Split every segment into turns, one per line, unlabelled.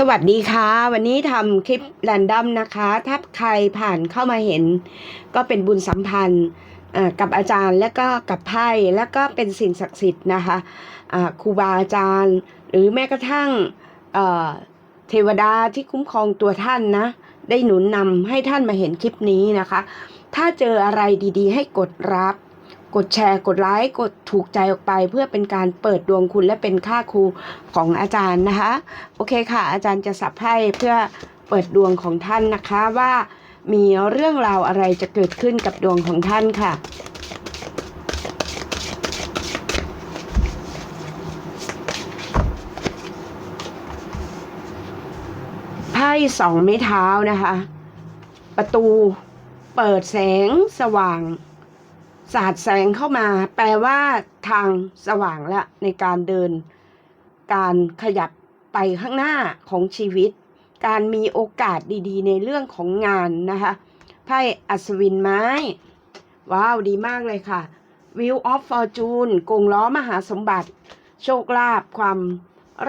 สวัสดีค่ะ วันนี้ทำคลิปแรนดอมนะคะ ถ้าใครผ่านเข้ามาเห็น ก็เป็นบุญสัมพันธ์กับอาจารย์และก็กับไพ่แล้วก็เป็นสิ่งศักดิ์สิทธิ์นะคะอ่าครูบาอาจารย์ หรือแม้กระทั่งเทวดาที่คุ้มครองตัวท่านนะ ได้หนุนนำให้ท่านมาเห็นคลิปนี้นะคะ ถ้าเจออะไรดีๆ ให้กดรับ กดแชร์ กดไลค์ กดถูกใจออกไป เพื่อเป็นการเปิดดวงคุณและเป็นค่าครูของอาจารย์นะคะ โอเคค่ะ อาจารย์จะสับให้เพื่อเปิดดวงของท่านนะคะว่ามีเรื่องราวอะไรจะเกิดขึ้นกับดวงของท่านค่ะ ไพ่สองไม้เท้านะคะ ประตูเปิดแสงสว่าง สาดแสงเข้ามา แปลว่าทางสว่างล้วในการเดิน การขยับไปข้างหน้าของชีวิต การมีโอกาสดีๆ ในเรื่องของงานนะคะไพ่อัศวินไม้ ว้าว ดีมากเลยค่ะ Wheel of Fortune กงล้อมหาสมบัติ โชคลาภความ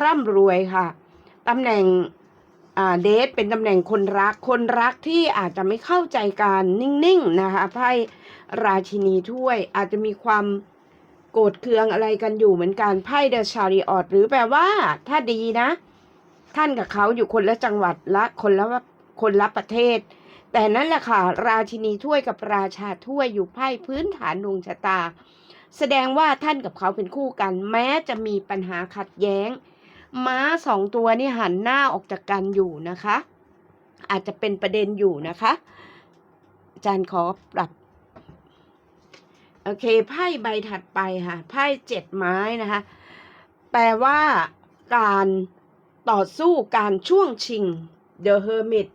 ร่ำรวยค่ะตำแหน่ง เดทเป็นตำแหน่งคนรัก คนรักที่อาจจะไม่เข้าใจการนิ่งๆนะคะไพ่ราชินีถ้วยอาจจะมีความโกรธเคืองอะไรกันอยู่เหมือนกันไพ่เดอะชาริออตหรือแปลว่า ถ้าดีนะ ท่านกับเขาอยู่คนละจังหวัดละคนละคนละประเทศ แต่นั่นแหละค่ะ ราชินีถ้วยกับราชาถ้วยอยู่ไพ่พื้นฐานดวงชะตา แสดงว่าท่านกับเขาเป็นคู่กัน แม้จะมีปัญหาขัดแย้ง ม้าสองตัวนี่หันหน้าออกจากกันอยู่นะคะ อาจจะเป็นประเด็นอยู่นะคะอาจารย์ขอปรับ โอเคไพ่ใบถัดไปค่ะไพ่เจ็ดไม้นะคะ แปลว่าการต่อสู้การช่วงชิง The Hermit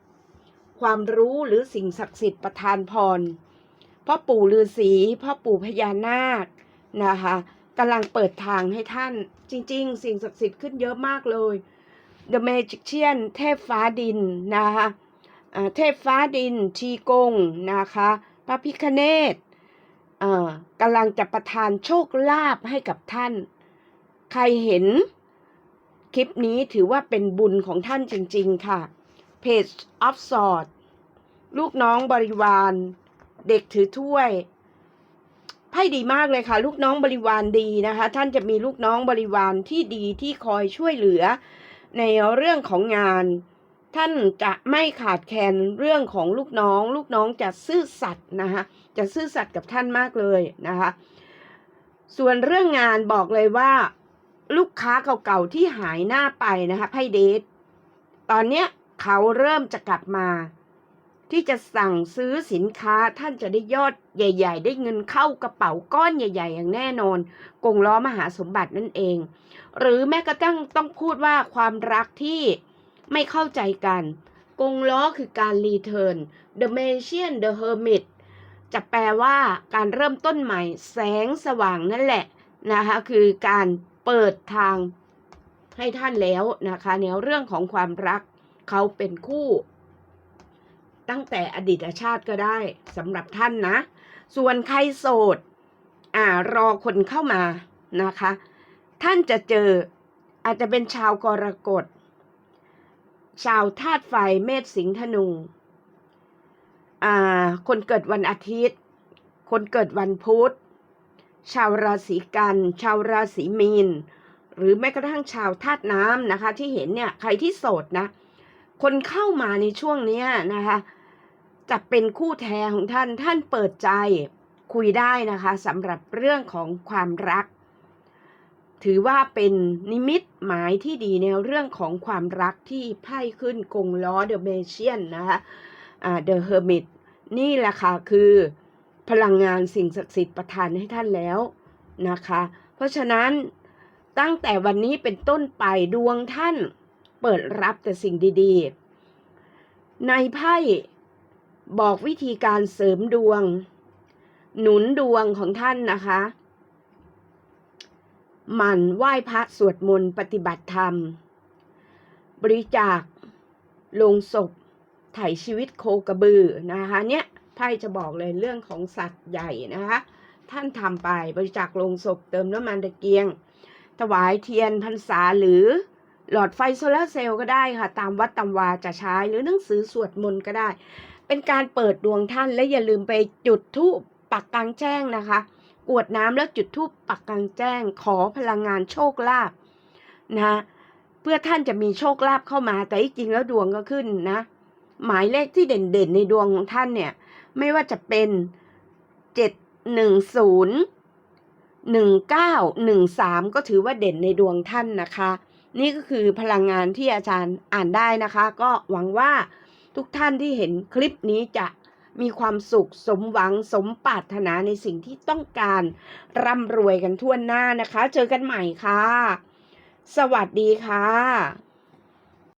ความรู้หรือสิ่งศักดิ์สิทธิ์ประทานพรพ่อปู่ฤาษีพ่อปู่พญานาคนะคะ กำลังเปิดทางให้ท่าน จริง ๆ สิ่งศักดิ์สิทธิ์ขึ้นเยอะมากเลย The Magician เทพฟ้าดินนะคะอ่าเทพฟ้าดิน ชีกงนะคะ พระพิคเนตอ่ากำลังจะประทานโชคลาภให้กับท่าน ใครเห็นคลิปนี้ถือว่าเป็นบุญของท่านจริง ๆ ค่ะ Page of Swords ลูกน้องบริวาร เด็กถือถ้วย ไพ่ดีมากเลยค่ะ ลูกน้องบริวารดีนะคะ ท่านจะมีลูกน้องบริวารที่ดีที่คอยช่วยเหลือ ในเรื่องของงาน ท่านจะไม่ขาดแคลนเรื่องของลูกน้อง ลูกน้องจะซื่อสัตย์นะคะจะซื่อสัตย์กับท่านมากเลยนะคะ ส่วนเรื่องงานบอกเลยว่า ลูกค้าเก่าๆที่หายหน้าไปนะคะไพ่เดทตอนเนี้ยเขาเริ่มจะกลับมา ที่จะสั่งซื้อสินค้าท่านจะได้ยอดใหญ่ ๆ ได้เงินเข้ากระเป๋าก้อนใหญ่ ๆ อย่างแน่นอน กงล้อมหาสมบัตินั่นเอง หรือแม้กระทั่งต้องพูดว่าความรักที่ไม่เข้าใจกัน กงล้อคือการรีเทิร์น The Magician The Hermit จะแปลว่าการเริ่มต้นใหม่ แสงสว่างนั่นแหละนะคะคือการเปิดทางให้ท่านแล้วนะคะในเรื่องของความรักเขาเป็นคู่ ตั้งแต่อดีตชาติก็ได้สำหรับท่านนะ ส่วนใครโสด อ่ารอคนเข้ามานะคะ ท่านจะเจออาจจะเป็นชาวกรกฎ ชาวธาตุไฟเมษสิงห์ธนู อ่า คนเกิดวันอาทิตย์ คนเกิดวันพุธ ชาวราศีกัน ชาวราศีมีน หรือแม้กระทั่งชาวธาตุน้ำนะคะ ที่เห็นเนี่ย ใครที่โสดนะ คนเข้ามาในช่วงนี้นะคะ จะเป็นคู่แท้ของท่านท่านเปิดใจคุยได้นะคะสำหรับเรื่องของความรัก ถือว่าเป็นนิมิตหมายที่ดีในเรื่องของความรักที่ไพ่ขึ้นกงล้อเดอะเมเชียนนะคะเดอะเฮอร์มิตนี่แหละค่ะคือพลังงานสิ่งศักดิ์สิทธิ์ประทานให้ท่านแล้วนะคะ เพราะฉะนั้นตั้งแต่วันนี้เป็นต้นไปดวงท่านเปิดรับแต่สิ่งดี ๆ ในไพ่ บอกวิธีการเสริมดวง หนุนดวงของท่านนะคะหมั่นไหว้พระสวดมนต์ปฏิบัติธรรม บริจาคลงศพไถ่ชีวิตโคกระบือนะคะเนี่ยไพ่จะบอกเลยเรื่องของสัตว์ใหญ่นะคะท่านทำไปบริจาคลงศพเติมน้ำมันตะเกียง ถวายเทียนพรรษาหรือหลอดไฟโซลาร์เซลล์ก็ได้ค่ะ ตามวัดตามวาจะใช้หรือหนังสือสวดมนต์ก็ได้ เป็นการเปิดดวงท่านและอย่าลืมไปจุดธูปปักกลางแจ้งนะคะ กวดน้ำแล้วจุดธูปปักกลางแจ้ง ขอพลังงานโชคลาภนะเพื่อท่านจะมีโชคลาภเข้ามา แต่จริงแล้วดวงก็ขึ้นนะ หมายเลขที่เด่นๆในดวงของท่านเนี่ย ไม่ว่าจะเป็นเจ็ดหนึ่งศูนย์หนึ่งเก้าหนึ่งสามก็ถือว่าเด่นในดวงท่านนะคะ นี่ก็คือพลังงานที่อาจารย์อ่านได้นะคะ ก็หวังว่า ทุกท่านที่เห็นคลิปนี้จะมีความสุขสมหวังสมปรารถนาในสิ่งที่ต้องการ ร่ำรวยกันทั่วหน้านะคะ เจอกันใหม่ค่ะ สวัสดีค่ะ